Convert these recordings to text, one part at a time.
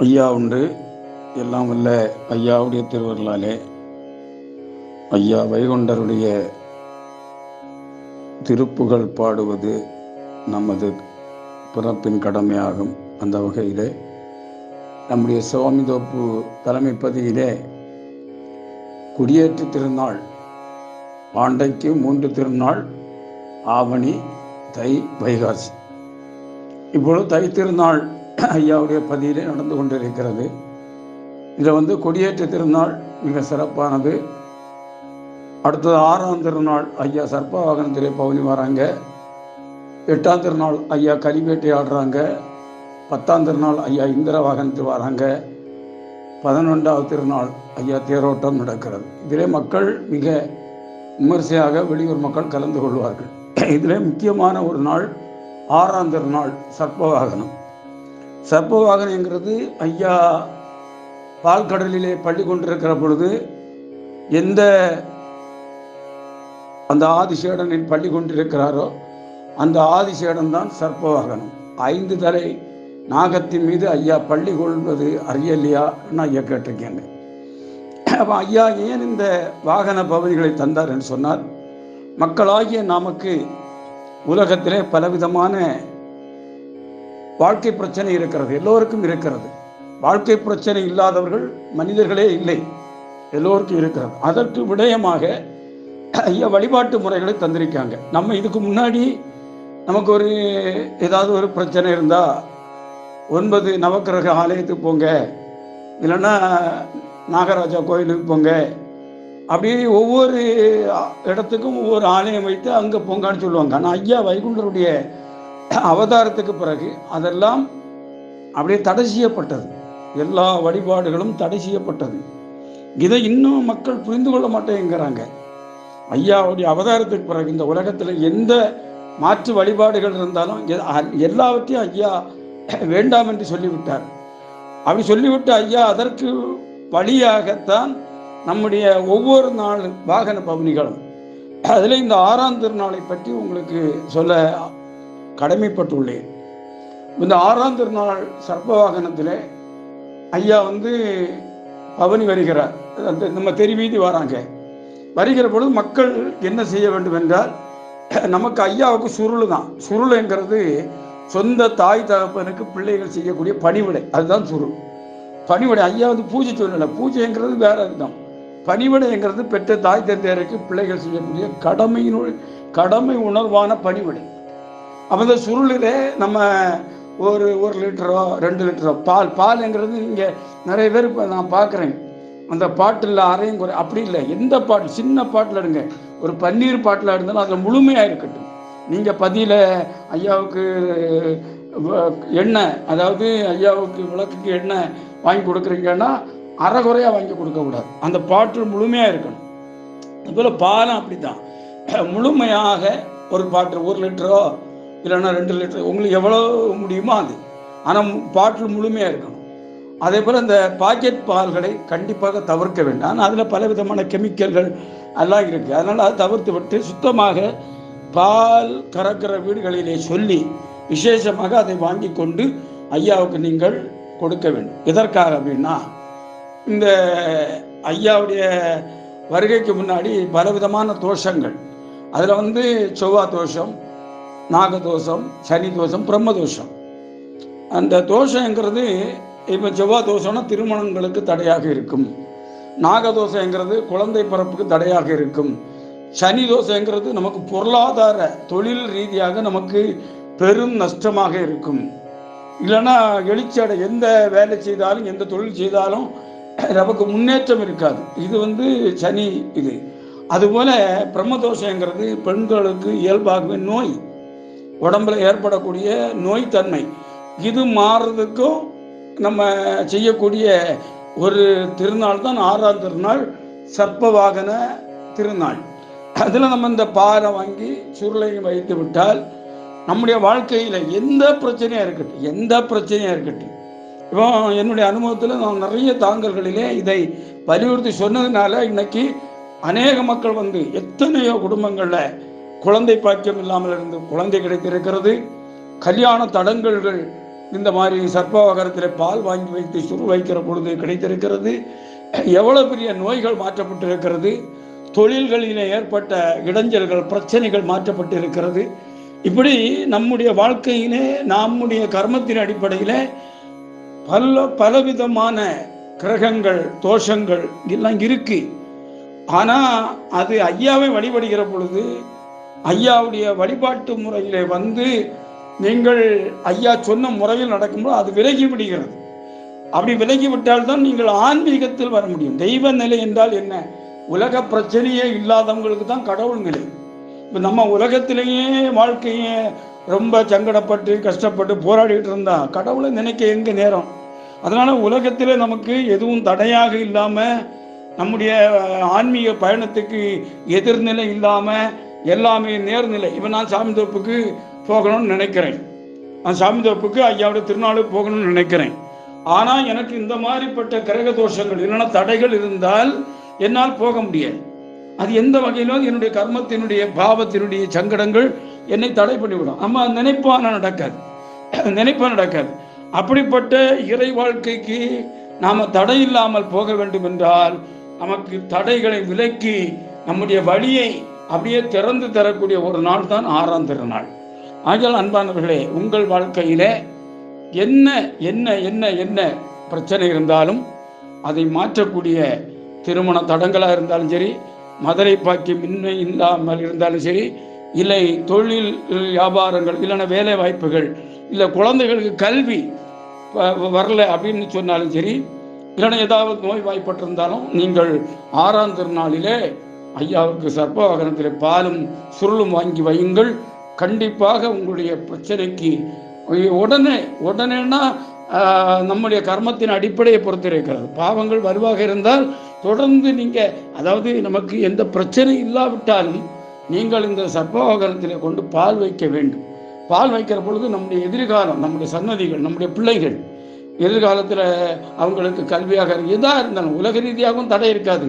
ஐயா உண்டு எல்லாம் வல்ல ஐயாவுடைய திருவருளாலே ஐயா வைகுண்டருடைய திருப்புகள் பாடுவது நமது பிறப்பின் கடமையாகும். அந்த வகையிலே நம்முடைய சுவாமிதோப்பு தலைமை பதியிலே குடியேற்று திருநாள் ஆண்டைக்கு மூன்று திருநாள் ஆவணி தை வைகாசி. இப்பொழுது தை திருநாள் ஐயாவுடைய பதியிலே நடந்து கொண்டிருக்கிறது. இதில் வந்து கொடியேற்ற திருநாள் மிக சிறப்பானது. அடுத்தது ஆறாம் திருநாள் ஐயா சர்ப்ப வாகனத்திலே பகுதி வராங்க. எட்டாம் திருநாள் ஐயா கலிவேட்டை ஆடுறாங்க. பத்தாம் திருநாள் ஐயா இந்திர வாகனத்தில் வராங்க. பதினொன்றாவது திருநாள் ஐயா தேரோட்டம் நடக்கிறது. இதிலே மக்கள் மிக விமர்சையாக வெளியூர் மக்கள் கலந்து கொள்வார்கள். இதிலே முக்கியமான ஒரு நாள் ஆறாம் திருநாள் சர்ப்ப வாகனம் சர்ப்ப வாகனங்கிறது ஐயா பால்கடலிலே பள்ளி கொண்டிருக்கிற பொழுது எந்த அந்த ஆதிசேடனில் பள்ளி கொண்டிருக்கிறாரோ அந்த ஆதிசேடன் தான் சர்ப்ப வாகனம் ஐந்து தலை நாகத்தின் மீது ஐயா பள்ளி கொள்வது அறியலையான்னு ஐயா கேட்டிருக்கேங்க. அப்போ ஐயா ஏன் இந்த வாகன பகுதிகளை தந்தார் என்று சொன்னார் மக்களாகிய நமக்கு உலகத்திலே பலவிதமான வாழ்க்கை பிரச்சனை இருக்கிறது எல்லோருக்கும் இருக்கிறது. வாழ்க்கை பிரச்சனை இல்லாதவர்கள் மனிதர்களே இல்லை எல்லோருக்கும் இருக்கிறது. அதற்கு விடயமாக ஐயா வழிபாட்டு முறைகளை தந்திருக்காங்க. நம்ம இதுக்கு முன்னாடி நமக்கு ஒரு ஏதாவது ஒரு பிரச்சனை இருந்தால் ஒன்பது நவக்கிரக ஆலயத்துக்கு போங்க இல்லைன்னா நாகராஜா கோயிலுக்கு போங்க அப்படி ஒவ்வொரு இடத்துக்கும் ஒவ்வொரு ஆலயம் வைத்து அங்கே போங்கன்னு சொல்லுவாங்க. ஆனால் ஐயா வைகுண்டருடைய அவதாரத்துக்கு பிறகு அதெல்லாம் அப்படியே தடை செய்யப்பட்டது. எல்லா வழிபாடுகளும் தடை செய்யப்பட்டது. இதை இன்னும் மக்கள் புரிந்து கொள்ள மாட்டேங்கிறாங்க. ஐயாவுடைய அவதாரத்துக்கு பிறகு இந்த உலகத்தில் எந்த மாற்று வழிபாடுகள் இருந்தாலும் எல்லாவற்றையும் ஐயா வேண்டாம் என்று சொல்லிவிட்டார். அப்படி சொல்லிவிட்டு ஐயா அதற்கு வழியாகத்தான் நம்முடைய ஒவ்வொரு நாள் வாகன பவனிகளும். அதில் இந்த ஆறாம் திருநாளை பற்றி உங்களுக்கு சொல்ல கடமைப்பட்டுள்ளேன் இந்த ஆறாம் திருநாள் சர்ப்ப வாகனத்தில் ஐயா வந்து பவனி வருகிறார். அந்த நம்ம தெரிவீதி வராங்க. வருகிற பொழுது மக்கள் என்ன செய்ய வேண்டும் என்றால் நமக்கு ஐயாவுக்கு சுருள் தான். சுருளுங்கிறது சொந்த தாய் தகப்பனுக்கு பிள்ளைகள் செய்யக்கூடிய பணிவிடை. அதுதான் சுருள். பணிவிடை. ஐயா வந்து பூஜை சொல்லலை. பூஜைங்கிறது வேற அர்த்தம். பணிவிடைங்கிறது பெற்ற தாய் தந்தையருக்கு பிள்ளைகள் செய்யக்கூடிய கடமையினுள் கடமை உணர்வான பணிவிடை. அப்போ இந்த சுருளிலே நம்ம ஒரு ஒரு லிட்டரோ ரெண்டு லிட்டரோ பால் பால்ங்கிறது நீங்கள் நிறைய பேர் இப்போ நான் பார்க்குறேன். அந்த பாட்டில் அரையும் குறை அப்படி இல்லை. எந்த பாட்டில் சின்ன பாட்டில் எடுங்க. ஒரு பன்னீர் பாட்டில் இருந்தாலும் அதில் முழுமையாக இருக்கட்டும். நீங்கள் பதியில் ஐயாவுக்கு எண்ணெய் அதாவது ஐயாவுக்கு விளக்குக்கு எண்ணெய் வாங்கி கொடுக்குறீங்கன்னா அறகுறையாக வாங்கி கொடுக்கக்கூடாது அந்த பாட்டில் முழுமையாக இருக்கணும். அதுபோல் பாலம் அப்படி தான் முழுமையாக ஒரு பாட்டில் ஒரு லிட்டரோ இல்லைன்னா ரெண்டு லிட்டர். உங்களுக்கு எவ்வளோ முடியுமோ அது. ஆனால் பாட்டில் முழுமையாக இருக்கணும். அதே போல் இந்த பாக்கெட் பால்களை கண்டிப்பாக தவிர்க்க வேண்டாம். ஆனால் அதில் பல விதமான கெமிக்கல்கள் எல்லாம் இருக்குது அதனால் அதை தவிர்த்து விட்டு சுத்தமாக பால் கறக்கிற வீடுகளிலே சொல்லி விசேஷமாக அதை வாங்கி கொண்டு ஐயாவுக்கு நீங்கள் கொடுக்க வேண்டும். எதற்காக அப்படின்னா இந்த ஐயாவுடைய வருகைக்கு முன்னாடி பலவிதமான தோஷங்கள். அதில் வந்து செவ்வாய் தோஷம் நாகதோஷம் சனி தோஷம் பிரம்ம தோஷம் அந்த தோஷங்கிறது இப்போ செவ்வாய் தோஷம்னா திருமணங்களுக்கு தடையாக இருக்கும். நாகதோஷங்கிறது குழந்தை பிறப்புக்கு தடையாக இருக்கும். சனி தோஷங்கிறது நமக்கு பொருளாதார தொழில் ரீதியாக நமக்கு பெரும் நஷ்டமாக இருக்கும். இல்லைன்னா எழுச்சியடை எந்த வேலை செய்தாலும் எந்த தொழில் செய்தாலும் நமக்கு முன்னேற்றம் இருக்காது. இது வந்து சனி இது. அதுபோல் பிரம்மதோஷங்கிறது பெண்களுக்கு இயல்பாகவே நோய். உடம்புல ஏற்படக்கூடிய நோய் தன்மை இது மாறுறதுக்கும் நம்ம செய்யக்கூடிய ஒரு திருநாள் தான் ஆறாம் திருநாள் சர்ப்ப வாகன திருநாள். அதில் நம்ம இந்த பாறை வாங்கி சுருளையும் வைத்து விட்டால் நம்முடைய வாழ்க்கையில் எந்த பிரச்சனையாக இருக்கட்டும் எந்த பிரச்சனையாக இருக்கட்டும். இப்போ என்னுடைய அனுபவத்தில் நான் நிறைய தாங்கல்களிலே இதை வலியுறுத்தி சொன்னதுனால இன்னைக்கு அநேக மக்கள் வந்து எத்தனையோ குடும்பங்களில் குழந்தை பாக்கியம் இல்லாமல் இருந்து குழந்தை கிடைத்திருக்கிறது. கல்யாண தடங்கல்கள் இந்த மாதிரி சர்ப்பவகரத்தில் பால் வாங்கி வைத்து சுரு வைக்கிற பொழுது கிடைத்திருக்கிறது. எவ்வளவு பெரிய நோய்கள் மாற்றப்பட்டிருக்கிறது. தொழில்களில் ஏற்பட்ட இடைஞ்சல்கள் பிரச்சனைகள் மாற்றப்பட்டு இருக்கிறது இப்படி நம்முடைய வாழ்க்கையிலே நம்முடைய கர்மத்தின் அடிப்படையில் பல பலவிதமான கிரகங்கள் தோஷங்கள் எல்லாம் இருக்கு. ஆனால் அது ஐயாவை வழிபடுகிற பொழுது ஐயாவுடைய வழிபாட்டு முறையிலே வந்து நீங்கள் ஐயா சொன்ன முறையில் நடக்கும்போது அது விலகி விடுகிறது. அப்படி விலகி விட்டால் தான் நீங்கள் ஆன்மீகத்தில் வர முடியும். தெய்வ நிலை என்றால் என்ன? உலக பிரச்சனையே இல்லாதவங்களுக்கு தான் கடவுள் நிலை. இப்போ நம்ம உலகத்திலேயே வாழ்க்கையே ரொம்ப சங்கடப்பட்டு கஷ்டப்பட்டு போராடிட்டு இருந்தா கடவுளை நினைக்க எங்கே நேரம்? அதனால் உலகத்தில் நமக்கு எதுவும் தடையாக இல்லாமல் நம்முடைய ஆன்மீக பயணத்துக்கு எதிர்நிலை இல்லாமல் எல்லாமே நேர்நிலை. இப்போ நான் சாமி தோப்புக்கு போகணும்னு நினைக்கிறேன். நான் சாமி தோப்புக்கு ஐயாவோட திருநாளுக்கு போகணும்னு நினைக்கிறேன். ஆனால் எனக்கு இந்த மாதிரிப்பட்ட கிரக தோஷங்கள் இல்லைன்னா தடைகள் இருந்தால் என்னால் போக முடியாது. அது எந்த வகையிலும் என்னுடைய கர்மத்தினுடைய பாவத்தினுடைய சங்கடங்கள் என்னை தடை பண்ணிவிடும். நம்ம நினைப்பான நடக்காது. நினைப்பா நடக்காது. அப்படிப்பட்ட இறை வாழ்க்கைக்கு நாம் தடை இல்லாமல் போக வேண்டும் என்றால் நமக்கு தடைகளை விலக்கி நம்முடைய வழியை அப்படியே திறந்து தரக்கூடிய ஒரு நாள் தான் ஆறாம் திருநாள். ஆகியால் அன்பானவர்களே உங்கள் வாழ்க்கையில என்ன என்ன என்ன என்ன பிரச்சனை இருந்தாலும் அதை மாற்றக்கூடிய திருமண தடங்களாக இருந்தாலும் சரி மதுரை பாக்கியம் இன்மை இல்லாமல் இருந்தாலும் சரி இல்லை தொழில் வியாபாரங்கள் இல்லைன்னா வேலை வாய்ப்புகள் இல்லை குழந்தைகளுக்கு கல்வி வரல அப்படின்னு சொன்னாலும் சரி இல்லைன்னா ஏதாவது நோய் வாய்ப்பட்டிருந்தாலும் நீங்கள் ஆறாம் திருநாளிலே ஐயாவுக்கு சர்ப்ப வாகனத்தில் பாலும் சுருளும் வாங்கி வையுங்கள். கண்டிப்பாக உங்களுடைய பிரச்சனைக்கு உடனே உடனேனா நம்முடைய கர்மத்தின் அடிப்படையை பொறுத்து இருக்கிறது பாவங்கள் வருவாக இருந்தால் தொடர்ந்து நீங்கள் அதாவது நமக்கு எந்த பிரச்சனை இல்லாவிட்டாலும் நீங்கள் இந்த சர்ப்பவாகனத்தில் கொண்டு பால் வைக்க வேண்டும். பால் வைக்கிற பொழுது நம்முடைய எதிர்காலம் நம்முடைய சன்னதிகள் நம்முடைய பிள்ளைகள் எதிர்காலத்தில் அவங்களுக்கு கல்வியாக எதாக இருந்தாலும் உலக ரீதியாகவும் தடை இருக்காது.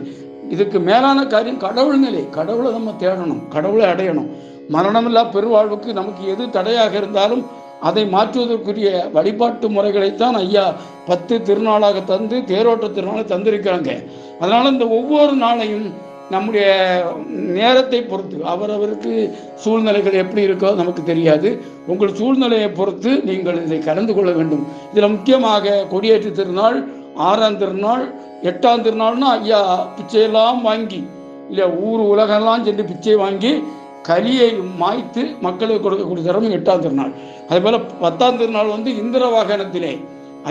இதுக்கு மேலான காரியம் கடவுள் நிலை. கடவுளை நம்ம தேடணும் கடவுளை அடையணும். மரணமில்லா பெருவாழ்வுக்கு நமக்கு எது தடையாக இருந்தாலும் அதை மாற்றுவதற்குரிய வழிபாட்டு முறைகளைத்தான் ஐயா பத்து திருநாளாக தந்து தேரோட்ட திருநாளை தந்திருக்கிறாங்க. அதனால இந்த ஒவ்வொரு நாளையும் நம்முடைய நேரத்தை பொறுத்து அவரவருக்கு சூழ்நிலைகள் எப்படி இருக்கோ நமக்கு தெரியாது. உங்கள் சூழ்நிலையை பொறுத்து நீங்கள் இதை கலந்து கொள்ள வேண்டும். இதில் முக்கியமாக கொடியேற்று திருநாள் ஆறாம் திருநாள் எட்டாம் திருநாள்னா ஐயா பிச்சையெல்லாம் வாங்கி இல்லை ஊர் உலகெல்லாம் சென்று பிச்சை வாங்கி கலியை மாய்த்து மக்களுக்கு கொடுக்கக்கூடிய திறமை எட்டாம் திருநாள். அதே போல் பத்தாம் திருநாள் வந்து இந்திர வாகனத்திலே.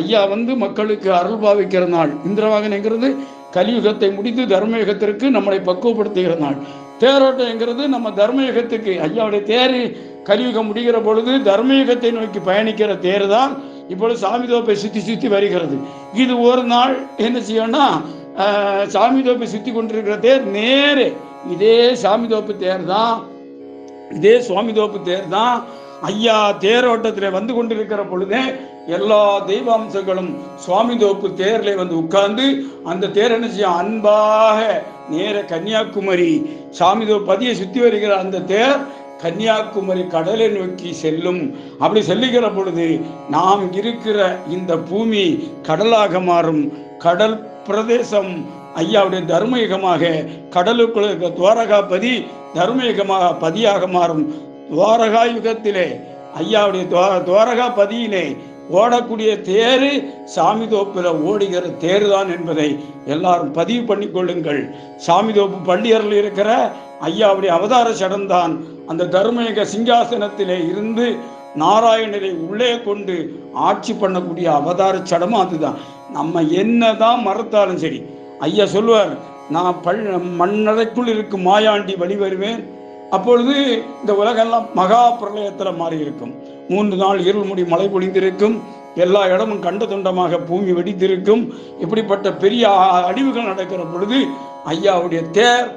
ஐயா வந்து மக்களுக்கு அருள் பாவிக்கிற நாள். இந்திர வாகனங்கிறது கலியுகத்தை முடித்து தர்மயுகத்திற்கு நம்மளை பக்குவப்படுத்துகிற நாள். தேரோட்டம்ங்கிறது நம்ம தர்மயுகத்துக்கு. ஐயாவுடைய தேர் கலியுகம் முடிகிற பொழுது தர்மயுகத்தை நோக்கி பயணிக்கிற தேர் தான் இப்பொழுது சாமி தோப்பை சுற்றி சுற்றி வருகிறது. இது ஒரு நாள் என்ன செய்யணும்னா சாமி தோப்பை சுற்றி கொண்டிருக்கிற தேர் நேரே இதே சாமி தோப்பு தேர் தான். இதே சுவாமி தோப்பு தேர் தான். ஐயா தேரோட்டத்தில் வந்து கொண்டிருக்கிற பொழுதே எல்லா தெய்வாம்சங்களும் சுவாமி தோப்பு தேரில் வந்து உட்கார்ந்து அந்த தேர் என்ன செய்யும்? அன்பாக நேர கன்னியாகுமரி சாமி தோப்பு பதியை சுற்றி வருகிற அந்த தேர் கன்னியாகுமரி கடலை நோக்கி செல்லும். அப்படி செல்லுகிற பொழுது நாம் இருக்கிற இந்த பூமி கடலாக மாறும். கடல் பிரதேசம் ஐயாவுடைய தர்மயுகமாக கடலுக்குள்ள துவாரகாபதி தர்மயுகமாக பதியாக மாறும். துவாரகா யுகத்திலே ஐயாவுடைய துவாரகா பதியிலே ஓடக்கூடிய தேரு சாமி தோப்பில் ஓடுகிற தேர் தான் என்பதை எல்லாரும் பதிவு பண்ணி கொள்ளுங்கள். சாமி தோப்பு பள்ளியரில் இருக்கிற ஐயாவுடைய அவதார சடம்தான் அந்த தர்மயக சிங்காசனத்திலே இருந்து நாராயணரை உள்ளே கொண்டு ஆட்சி பண்ணக்கூடிய அவதார சடமும் அதுதான். நம்ம என்னதான் மறுத்தாலும் சரி ஐயா சொல்லுவார் நான் பள் மண்ணறைக்குள் இருக்கும் மாயாண்டி வழி வருவேன் அப்பொழுது இந்த உலகெல்லாம் மகா பிரளயத்தில் மாறி இருக்கும் மூன்று நாள் இருள்முடி மழை பொழிந்திருக்கும். எல்லா இடமும் கண்ட துண்டமாக பூமி வெடித்திருக்கும். இப்படிப்பட்ட பெரிய அழிவுகள் நடக்கிற பொழுது ஐயாவுடைய தேர்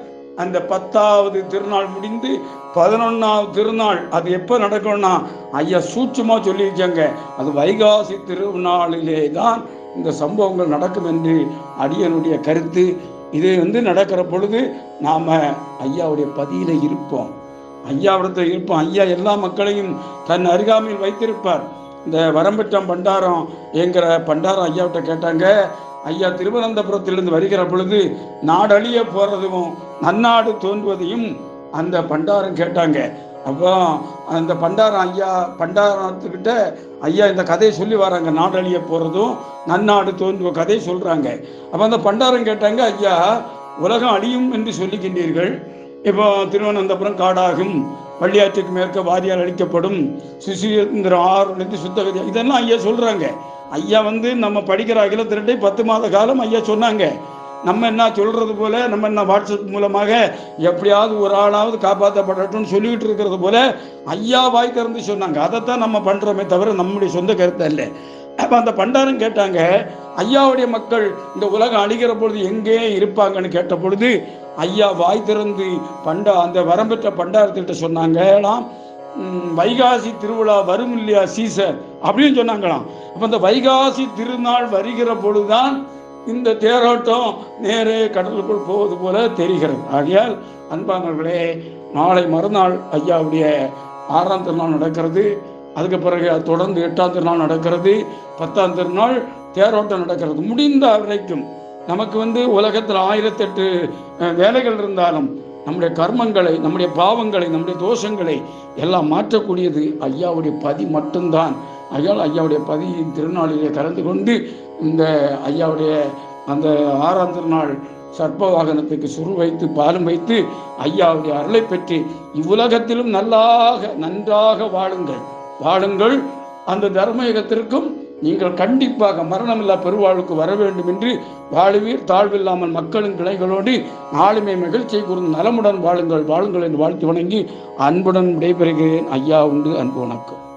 அந்த பத்தாவது திருநாள் முடிந்து பதினொன்னாவது திருநாள் அது எப்போ நடக்கும்னா ஐயா சூட்சமாக சொல்லியிருக்காங்க அது வைகாசி திருநாளிலே தான் இந்த சம்பவங்கள் நடக்கும் என்று அடியனுடைய கருத்து. இது வந்து நடக்கிற பொழுது நாம் ஐயாவுடைய பதியில் இருப்போம். ஐயாவிடத்தில் இருப்போம். ஐயா எல்லா மக்களையும் தன் அருகாமையில் வைத்திருப்பார். இந்த வரம்பற்றம் பண்டாரம் என்கிற பண்டாரம் ஐயாவிட்ட கேட்டாங்க. ஐயா திருவனந்தபுரத்திலிருந்து வருகிற பொழுது நாடழிய போறதும் நன்னாடு தோன்றுவதையும் அந்த பண்டாரம் கேட்டாங்க. அப்போ அந்த பண்டாரம் ஐயா பண்டாரத்துக்கிட்ட ஐயா இந்த கதையை சொல்லி வராங்க. நாடழிய போகிறதும் நன்னாடு தோன்றுவ கதையை சொல்கிறாங்க அப்போ அந்த பண்டாரம் கேட்டாங்க ஐயா உலகம் அழியும் என்று சொல்லிக்கின்றீர்கள் இப்போ திருவனந்தபுரம் காடாகும். பள்ளியாற்றுக்கு மேற்க வாரியால் அளிக்கப்படும் சுசீந்திரம் ஆறுலேருந்து சுத்தகதி இதெல்லாம் ஐயா சொல்கிறாங்க ஐயா வந்து நம்ம படிக்கிற அகில திரட்டை பத்து மாத காலம் ஐயா சொன்னாங்க. நம்ம என்ன சொல்கிறது போல நம்ம என்ன வாட்ஸ்அப் மூலமாக எப்படியாவது ஒரு ஆளாவது காப்பாற்றப்படட்டும்னு சொல்லிக்கிட்டு இருக்கிறது போல ஐயா வாய் திறந்து சொன்னாங்க. அதைத்தான் நம்ம பண்ணுறோமே தவிர நம்முடைய சொந்த கருத்தை இல்லை. அப்போ அந்த பண்டாரம் கேட்டாங்க ஐயாவுடைய மக்கள் இந்த உலகம் அழிகிற பொழுது எங்கே இருப்பாங்கன்னு கேட்ட பொழுது ஐயா வாய் திறந்து பண்டா அந்த வரம்பெற்ற பண்டாரத்திட்ட சொன்னாங்களாம் வைகாசி திருவிழா வரும் இல்லையா சீசர் அப்படின்னு சொன்னாங்களாம். அப்போ இந்த வைகாசி திருநாள் வருகிற பொழுதுதான் இந்த தேரோட்டம் நேரே கடலுக்குள் போவது போல தெரிகிறது. ஆகையால் அன்பானவர்களே நாளை மறுநாள் ஐயாவுடைய ஆறாம் திருநாள் நடக்கிறது. அதுக்கு பிறகு தொடர்ந்து எட்டாம் திருநாள் நடக்கிறது. பத்தாம் திருநாள் தேரோட்டம் நடக்கிறது. முடிந்த வரைக்கும் நமக்கு வந்து உலகத்தில் ஆயிரத்தெட்டு வேலைகள் இருந்தாலும் நம்முடைய கர்மங்களை நம்முடைய பாவங்களை நம்முடைய தோஷங்களை எல்லாம் மாற்றக்கூடியது ஐயாவுடைய பதி மட்டும்தான். ஐயா ஐயாவுடைய பதியின் திருநாளிலே கலந்து கொண்டு இந்த ஐயாவுடைய அந்த ஆறாம் திருநாள் சர்ப்ப வாகனத்துக்கு சுரு வைத்து பாலும் வைத்து ஐயாவுடைய அருளை பெற்று இவ்வுலகத்திலும் நல்லாக நன்றாக வாழுங்கள். வாழுங்கள். அந்த தர்மயுகத்திற்கும் நீங்கள் கண்டிப்பாக மரணமில்லா பெருவாழ்வுக்கு வர வேண்டும் என்று வாழுவீர். தாழ்வில்லாமல் மக்களின் கிளைகளோடு நாளுமே மகிழ்ச்சியை கூர்ந்து நலமுடன் வாழுங்கள். வாழுங்கள் என்று வாழ்த்து வணங்கி அன்புடன் விடைபெறுகிறேன். ஐயா உண்டு. அன்பு வணக்கம்.